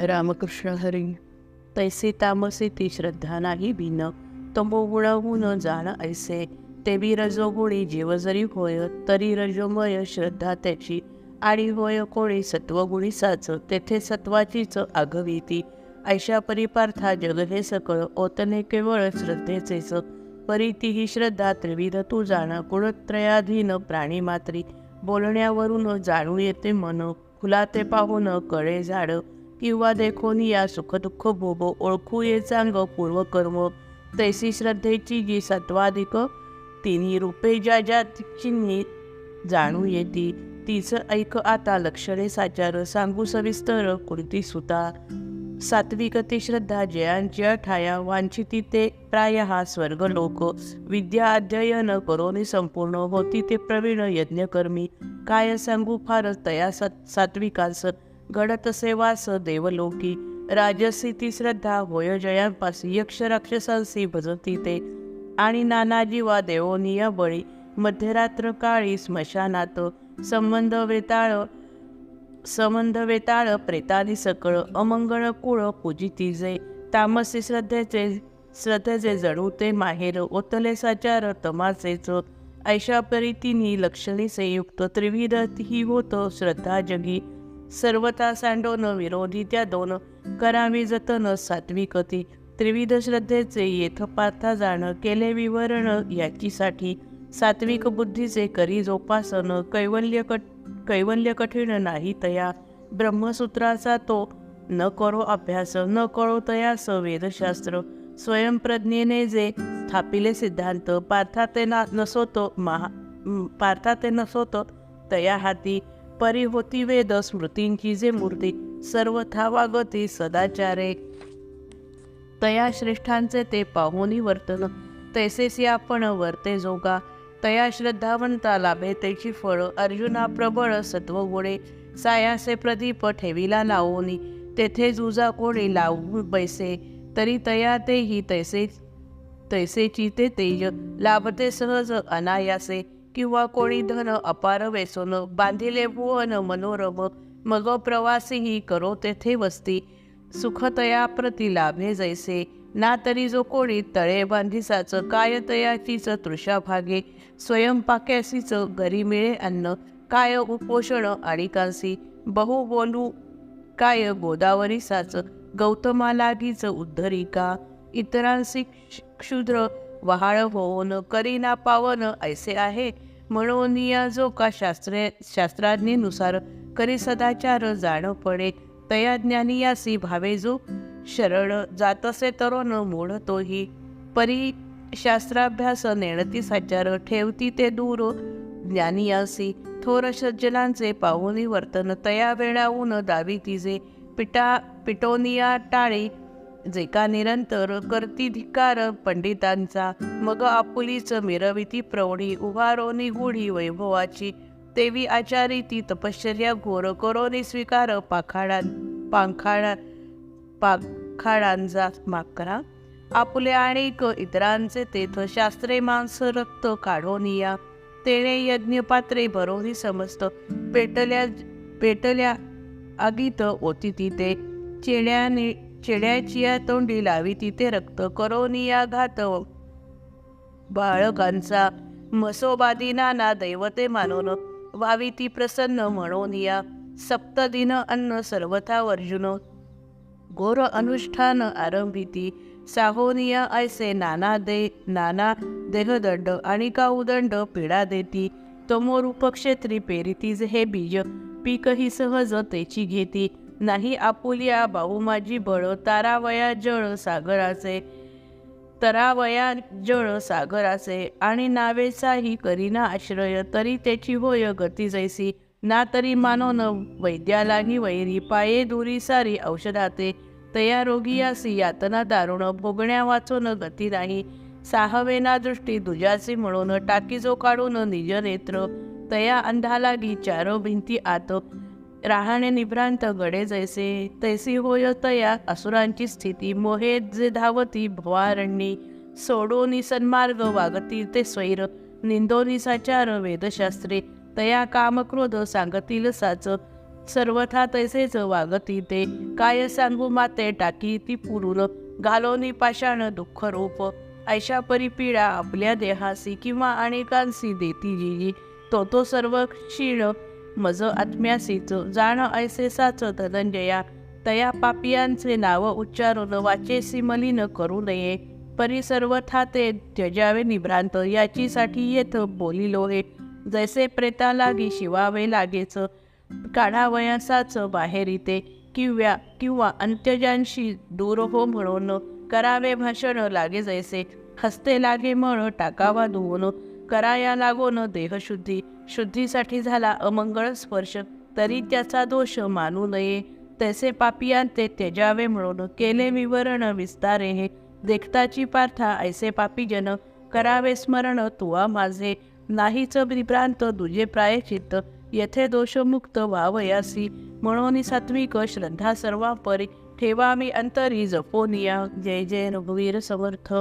रामकृष्ण हरी. तैसे तामसे ती श्रद्धा नाही भिन्न तमोगुणाहून जाण ऐसे. ते बी रजोगुणी जीव जरी होय तरी रजोमय श्रद्धा त्याची. आणि होय कोणी सत्वगुणी साच तेथे सत्वाचीच आगवीती. ऐशा परिपार्था जग हे सकळ ओतने केवळ श्रद्धेचेच. परी ती ही श्रद्धा त्रिविध तू जाण गुणत्रयाधीन प्राणी मात्री. बोलण्यावरून जाणू येते मन फुला ते पाहून कळे झाड. किंवा देखोनी या सुखदुःख भोग ओळखू ये चांग पूर्वकर्म. तैसी श्रद्धेची जी सत्वाधिक तिन्ही रूपे ज्या ज्या चिन्ही जाणू येती तीच ऐक आता लक्षणे साचार. सांगू सविस्तर कृती सुता. सात्विक ती श्रद्धा जयांच्या ठाया वांछिती ते प्राय हा स्वर्ग लोक. विद्या अध्ययन करोनी संपूर्ण होती ते प्रवीण यज्ञकर्मी. काय सांगू फार तया सत सात्विकास. घडत सेवास देवलोकी. राजसी ती श्रद्धा होय जयांपासी. यक्ष राक्षसांसी भजती ते. आणि नानाजी वा देवोनिया बळी. मध्यरात्र काळी स्मशानात संबंध वेताळ संबंध वेताळ प्रेतानी सकळ. अमंगळ कुळ पूजिती जे. तामसी श्रद्धेचे श्रद्धेचे जणू ते माहेर. ओतले साचार तमासेच. ऐशा परितीनी लक्षणी संयुक्त. त्रिविध ही होत श्रद्धा जगी. सर्वता सांडोन विरोधी त्या दोन करावी जतन सात्विकती. त्रिविध श्रद्धेचे येथ पार्था जाण केले विवरण याचीसाठी सात्विक बुद्धीचे करी जोपासन कैवल्य कट कैवल्य कठीण नाही तया. ब्रह्मसूत्राचा तो न करो अभ्यास न कळो तयास वेदशास्त्र. स्वयंप्रज्ञेने जे स्थापिले सिद्धांत पार्थाते ना नसोत महा पार्था पार्थाते नसोत तया हाती. परी होती वेद स्मृतींची जे मूर्ती. सर्व थावागती सदाचारे. तया श्रेष्ठांचे ते पाहुनी वर्तन. तैसेसी आपण वर्ते जोगा. तया श्रद्धावंता लाभे त्याची फळ. अर्जुना प्रबळ सत्वगुणे. सायासे प्रदीप ठेविला लावोनी. तेथे जुजा कोणी लावू बैसे. तरी तया तेही तैसे तैसेची ते तेज. लाभते सहज अनायासे. किंवा कोणी धन अपार वेसोन बांधिले भुवन मनोरम मग प्रवासीही करो तेथे वस्ती. सुखतया प्रति लाभे जैसे ना तरी जो कोणी तळे बांधिसाच काय तयाचीच तृषा भागे. स्वयंपाक्यासीच घरी मिळे अन्न काय उपोषण आणि कांसी बहु बोलू काय गोदावरी साच गौतमा लागीच उद्धरिका. इतरांसी क्षुद्र वहाळ होऊन करीना पावन ऐसे आहे. म्हणून या जो का शास्त्रे शास्त्राज्ञेनुसार करी सदाचार जाण पडे तया ज्ञानी यासी भावे जो शरण जातसे तरुण मूळ तोही परी शास्त्राभ्यास नेणती साचार ठेवती ते दूर. ज्ञानी यासी थोर सज्जनांचे पाहुनी वर्तन तया वेळावून दावी तिजे पिटा पिटोनिया टाळी जे का निरंतर करती धिकार पंडितांचा मग आपुलीच मिरविती प्रौढी उभारोनी गुढी वैभवाची. तेवी आचारी ती तपश्चर्या घोर करोनी स्वीकार पाखाडां पांखाडा पाखाडांचा माकरा आपले आणिक इतरांचे तेथ शास्त्रे मांस रक्त काढोनिया तेणे यज्ञ पात्रे भरोनी समस्त. पेटल्या पेटल्या आगीत ओती तिथे चेड्याने चेड्याची या तोंडी लावी तिथे रक्त करोनिया घात बाळकांचा मसोबादी नाना दैवते मानून वावी ती प्रसन्न म्हणून या सप्तदिन अन्न सर्वथा वर्जुन घोर अनुष्ठान आरंभिती साहोनिया ऐसे नाना दे नाना देहदंड आणि काउदंड पिडा पीडा देती. तमोरूप क्षेत्री पेरितीज हे बीज पीकही सहज तेची घेती. नाही आपुलिया भाऊ माझी बळ तारावया जळ सागराचे. तरावया जळ सागराचे. आणि नावेचाही करीना आश्रय तरी त्याची होय गती जैसी. ना तरी मानो न वैद्यालाही वैरी पाये दुरी सारी औषधाते. तया रोगियासी यातना दारुण भोगण्या वाचून गती नाही. साहवेना दृष्टी दुजासी म्हणून टाकीजो काढून निज नेत्र तया अंधालागी चारो भिंती आत. राहणे निभ्रांत गडे जैसे तैसी होय तया असुरांची स्थिती. मोहे जे धावती भवारण्ये सोडोनी सन्मार्ग वागतील ते स्वैर निंदोनी साचार वेदशास्त्रे. तया कामक्रोध सांगतील साच सर्वथा तैसेच वागती ते. काय सांगू माते टाकी ती पुरुल घालोनी पाषाण दुःख रूप. ऐशा परिपीडा आपल्या देहासी किंवा अनेकांसी देती जी तो तो सर्व क्षीण मज आत्म्यासीचो जाण ऐसेसाचो धनंजया. तया पापियांचे नाव उच्चारून वाचेसी मलिन करू नये. परी सर्वथा ते जजावे निभ्रांत याचीसाठी येथ बोलिलो हे जैसे प्रेता लागी शिवावे लागेच काढावयासाच बाहेरिते किंवा किंवा अंत्यजांशी दूर हो म्हणून करावे भाषण लागे जैसे. हस्ते लागे म्हण टाकावा धुवून कराया लागोन देहशुद्धी. शुद्धीसाठी झाला अमंगळ स्पर्श तरी त्याचा दोष मानू नये. तैसे पापियांते त्यजावे म्हणून केले विवरण विस्तारे हे. देखताची पार्था ऐसे पापीजन करावे स्मरण तुवा माझे. नाहीच विभ्रांत दुजे प्रायचित्त येथे दोषमुक्त व्हावयासी म्हणून सात्विक श्रद्धा सर्वापरी ठेवा मी अंतरी जपोनिया जय जय रघुवीर समर्थ.